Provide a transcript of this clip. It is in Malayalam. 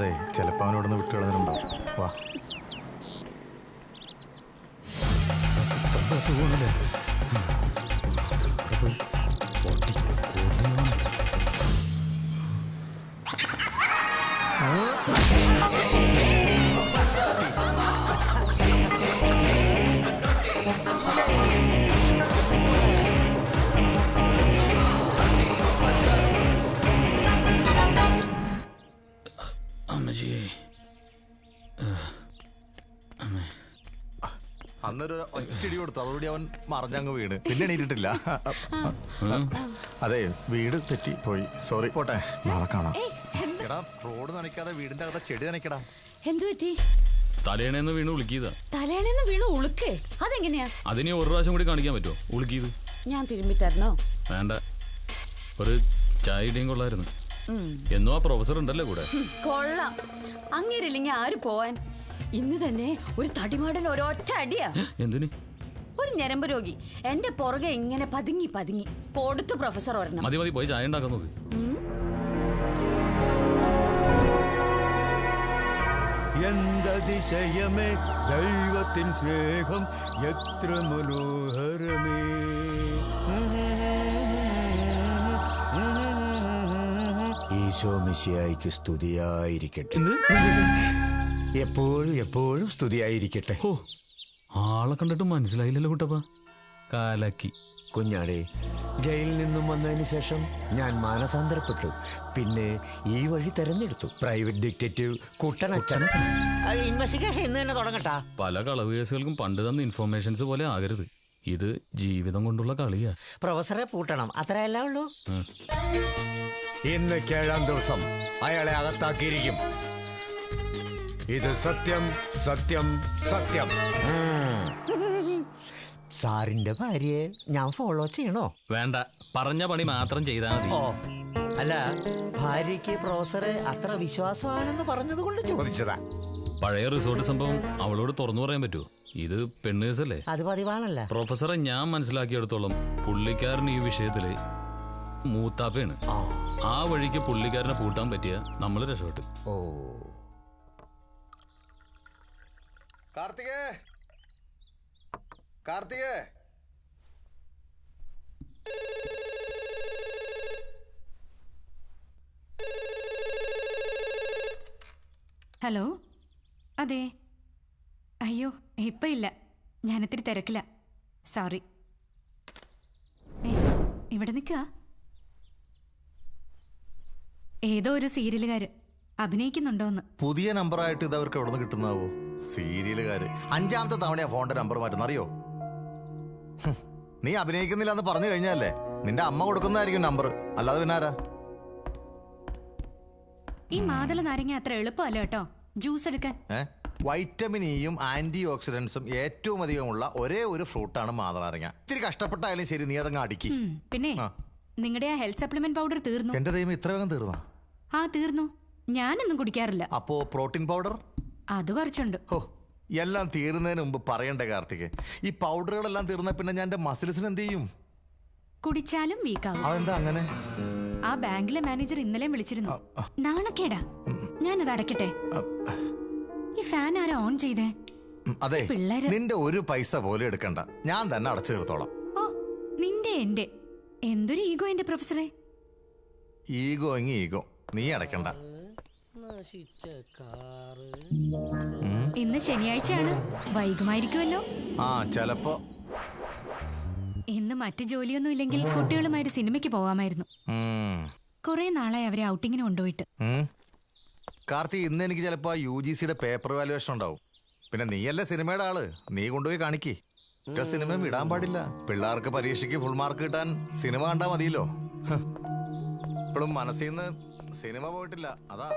പെട്ടെന്ന് വിട്ടുകളഞ്ഞിട്ടുണ്ടാവും വാ. അമ്മജിയെ അന്നൊരു ഒറ്റടി കൊടുത്തു. അതോടി അവൻ മറിഞ്ഞങ്ങ് വീണ്. പിന്നെ എണീറ്റിട്ടില്ല. അതെ വീട് തെറ്റി പോയി. സോറി. പോട്ടെ നാളെ കാണാം. എടാ റോഡ് നനയ്ക്കാതെ വീടിന്റെ അകത്തെ ചെടി നനയ്ക്കടാ. എന്തു പറ്റി? തലേണേന്ന് വീണ് ഉളുക്കിയതാ. തലേണെന്ന് വീണ് ഉളുക്കേ? അതെങ്ങനെയാ? അതിനി ഒരു പ്രാവശ്യം കൂടി കാണിക്കാൻ പറ്റുമോ ഉളുക്കിയത്. ഞാൻ തിരുമ്പി തരണോ വേണ്ട. ഒരു ചായ ഇടിയും കൊള്ളായിരുന്നു. എന്നോ ആ പ്രൊഫസർ ഉണ്ടല്ലേ കൂടെ? കൊള്ളാം. അങ്ങേരില്ലെങ്കിൽ ആര് പോവാൻ? ഇന്ന് തന്നെ ഒരു തടിമാടൻ ഒരൊറ്റ അടിയാ. എന്തിന്? ഒരു ഞരമ്പ് രോഗി. എന്റെ പുറകെ ഇങ്ങനെ പതുങ്ങി പതുങ്ങി കൊടുത്തു പ്രൊഫസർ ഒരെണ്ണം. മതി മതി പോയി ചായ ഉണ്ടാക്കുന്നത് എന്തതിശയമേ ദൈവത്തിൻ സ്നേഹം എത്ര മനോഹരമേ. ഈശോ മിശിയായിക്ക് സ്തുതിയായിരിക്കട്ടെ. എപ്പോഴും എപ്പോഴും സ്തുതിയായിരിക്കട്ടെ. ഓ ആളെ കണ്ടിട്ട് മനസ്സിലായില്ലല്ലോ കുട്ടപ്പ. കാലാക്കി. കുഞ്ഞാടെ ജയിലിൽ നിന്നും വന്നതിന് ശേഷം ഞാൻ മാനസാന്തരപ്പെട്ടു. പിന്നെ ഈ വഴി തെരഞ്ഞെടുത്തു. പ്രൈവറ്റ് ഡിറ്റക്റ്റീവ് കുട്ടനച്ചൻ ഇൻവെസ്റ്റിഗേഷൻ ഇന്ന് തന്നെ തുടങ്ങട്ടാ. പല കളവ് കേസുകൾക്കും പണ്ട് തന്ന ഇൻഫോർമേഷൻസ് പോലെ ആകരുത്. ഇത് ജീവിതം കൊണ്ടുള്ള കളിയാ. പ്രൊഫസറെ പൂട്ടണം. അത്രയല്ലേ ഉള്ളൂ. ഇന്ന് ഏഴാം ദിവസം അയാളെ അകത്താക്കിയിരിക്കും. ഇത് സത്യം സത്യം സത്യം. സാറിന്റെ ഭാര്യയെ ഞാൻ ഫോളോ ചെയ്യണോ? വേണ്ട. പറഞ്ഞ പണി മാത്രം ചെയ്താൽ മതി. ഓ. അല്ല ഭാര്യയ്ക്ക് പ്രൊഫസറെ അത്ര വിശ്വാസമാണെന്ന് പറഞ്ഞത് കൊണ്ട് ചോദിച്ചതാ. പഴയ റിസോർട്ട് സംഭവം അവളോട് തുറന്നു പറയാൻ പറ്റൂ ഇത് പെണ്ണേഴ്സല്ലേ അത് പതിവാണല്ല. പ്രൊഫസറെ ഞാൻ മനസ്സിലാക്കിയെടുത്തോളം പുള്ളിക്കാരൻ ഈ വിഷയത്തിൽ മൂത്താപ്പയാണ്. ആ. ആ വഴിക്ക് പുള്ളിക്കാരനെ പൂട്ടാൻ പറ്റിയ നമ്മൾ രക്ഷപ്പെട്ടു. ഓ. കാർത്തികേ. കാർത്തികേ. ഹലോ? അതെ. അയ്യോ ഇപ്പം ഇല്ല. ഞാനിത്തിരി തിരക്കില്ല സോറി. ഇവിടെ നിൽക്കുക ഏതോ ഒരു സീരിയലുകാര് അഭിനയിക്കുന്നുണ്ടോന്ന്. പുതിയ നമ്പറായിട്ട് ഇത് അവർക്ക് എവിടെ നിന്ന് കിട്ടുന്നാവോ? സീരിയലുകാര്. അഞ്ചാമത്തെ തവണയാ ഫോണിന്റെ നമ്പർ മാറ്റുന്ന അറിയോ? നീ അഭിനയിക്കുന്നില്ല എന്ന് പറഞ്ഞു കഴിഞ്ഞാലേ നിന്റെ അമ്മ കൊടുക്കുന്നതായിരിക്കും നമ്പർ അല്ലാതെ പിന്നെ ആരാ? ഈ മാതള നാരങ്ങ അത്ര എളുപ്പമല്ല കേട്ടോ. ജ്യൂസ് എടുക്കാൻ. വൈറ്റമിൻ ഇയും ആന്റി ഓക്സിഡൻസും ഏറ്റവും അധികമുള്ള ഒരേ ഒരു ഫ്രൂട്ടാണ് മാതളാരങ്ങ ഇത്തിരി കഷ്ടപ്പെട്ടായാലും ശരി നീ അതങ്ങ് അടിക്കി. പിന്നെ. നിങ്ങളുടെ ആ ഹെൽത്ത് സപ്ലിമെന്റ് പൗഡർ തീർന്നു? എന്റെ ദൈവം ഇത്ര വേഗം തീർന്നു? ആ തീർന്നു. ഞാനൊന്നും കുടിക്കാറില്ല. അപ്പോ പ്രോട്ടീൻ പൗഡർ അത് കുറച്ചുണ്ട്. ഓ എല്ലാം തീരുന്നതിന് മുമ്പ് പറയണ്ടേ കാർത്തിക്? ഈ പൗഡറുകളെല്ലാം തീർന്ന പിന്നെ ഞാൻ എന്റെ മസിൽസിന് എന്ത് ചെയ്യും? കുടിച്ചാലും വീക്കാവും അതെന്താ അങ്ങനെ? ആ ബാങ്കിലെ മാനേജർ ഇന്നലെ വിളിച്ചിരുന്നു. നാണക്കേടാ. ഞാനത് അടയ്ക്കട്ടെ. ഈ ഫാൻ ആരാ ഓൺ ചെയ്തേ? അതെ പിള്ളേര്. നിന്റെ ഒരു പൈസ പോലും എടുക്കണ്ട. ഞാൻ തന്നെ അടച്ചു തീർത്തോളാം. ഓ നിന്റെ എന്റെ. എന്തൊരു ഈഗോ എന്റെ പ്രൊഫസറെ? Ego എങ്ങി ego. നീ അടയ്ക്കണ്ട. ഇന്ന് ശനിയാഴ്ചയാണ്. വൈകുമായിരിക്കുമല്ലോ. ആ ചെലപ്പോ ഇന്ന് മറ്റു ജോലിയൊന്നും ഇല്ലെങ്കിൽ കുട്ടികളുമായിട്ട് സിനിമയ്ക്ക് പോവാമായിരുന്നു. കുറെ നാളായി അവരെ ഔട്ടിങ്ങിന് കൊണ്ടുപോയിട്ട്. കാർത്തി ഇന്ന് എനിക്ക് ചിലപ്പോ യു ജി സിയുടെ പേപ്പർ വാലുവേഷൻ ഉണ്ടാവും. പിന്നെ നീയല്ലേ സിനിമയുടെ ആൾ? നീ കൊണ്ടുപോയി കാണിക്കേ. സിനിമ വിടാൻ പാടില്ല. പിള്ളേർക്ക് പരീക്ഷയ്ക്ക് ഫുൾ മാർക്ക് കിട്ടാൻ സിനിമ കണ്ടാ മതിയല്ലോ. ഇപ്പോഴും മനസ്സിൽ നിന്ന് സിനിമ പോയിട്ടില്ല. അതാ.